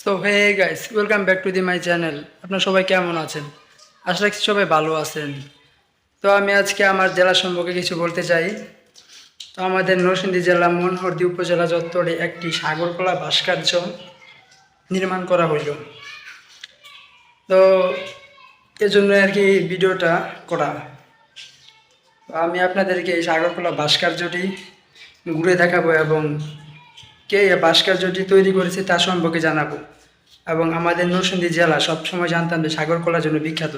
So hey guys welcome back to the my channel আপনারা সবাই কেমন আছেন? আশা রাখছি সবাই ভালো আছেন। তো আমি আজকে আমার জেলা সম্পর্কে কিছু বলতে চাই। তো আমাদের নরসিংদী জেলা মনোহরদী উপজেলা চত্বরে একটি সাগরকলা ভাস্কর্য নির্মাণ করা হইল। তো এজন্য আর কি ভিডিওটা করা। আমি আপনাদেরকে এই সাগরকলা ভাস্কর্যটি ঘুরে দেখাবো এবং কে এই ভাস্কর্যটি তৈরি করেছে তা সম্পর্কে জানাব। এবং আমাদের নরসিংদী জেলা সবসময় জানতাম যে সাগরকলার জন্য বিখ্যাত।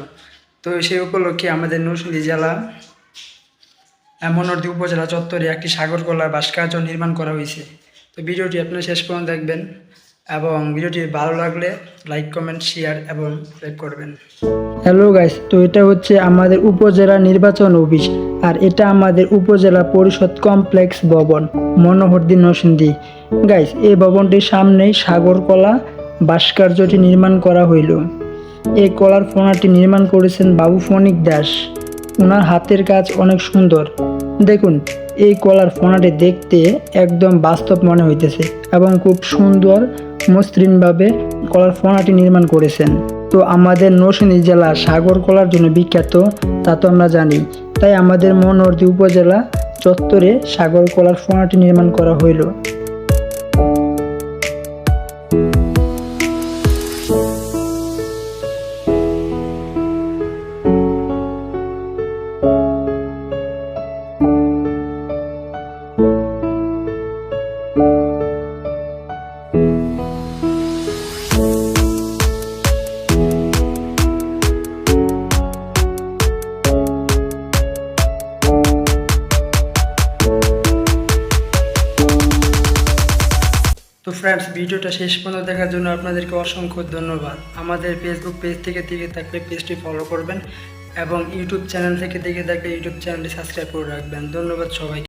তো সেই উপলক্ষে আমাদের নরসিংদী জেলা মনোরদী উপজেলা চত্বরে একটি সাগরকলা ভাস্কর্য নির্মাণ করা হয়েছে। তো ভিডিওটি আপনারা শেষ পর্যন্ত দেখবেন এবং ভিডিওটি ভালো লাগলে লাইক, কমেন্ট শেয়ার এবং লাইক করবেন। হ্যালো গাইস তো এটা হচ্ছে আমাদের উপজেলা নির্বাচন অফিস। আর এটা আমাদের উপজেলা পরিষদ কমপ্লেক্স ভবন। মনোহরদী নরসিংদী। গাইস, এই ভবনটির সামনেই সাগরকলা ভাস্কর্যটি নির্মাণ করা হইল। এই কলার ফোনাটি নির্মাণ করেছেন বাবু ফণিক দাস। ওনার হাতের কাজ অনেক সুন্দর। দেখুন, এই কলার ফোনাটি দেখতে একদম বাস্তব মনে হইতেছে এবং খুব সুন্দর, মসৃণভাবে কলার ফোনাটি নির্মাণ করেছেন। তো আমাদের নরসিংদী জেলা সাগর কলার জন্য বিখ্যাত, তা তো আমরা জানি। তাই আমাদের মনোরদী উপজেলা চত্বরে সাগর কলার ফোনাটি নির্মাণ করা হইল। তো ফ্রেন্ডস ভিডিওটা শেষ পর্যন্ত দেখার জন্য আপনাদেরকে অসংখ্য ধন্যবাদ। আমাদের ফেসবুক পেজ থেকে দেখে থাকলে পেজটি ফলো করবেন এবং ইউটিউব চ্যানেল থেকে দেখে থাকলে ইউটিউব চ্যানেলটি সাবস্ক্রাইব করে রাখবেন। ধন্যবাদ সবাইকে।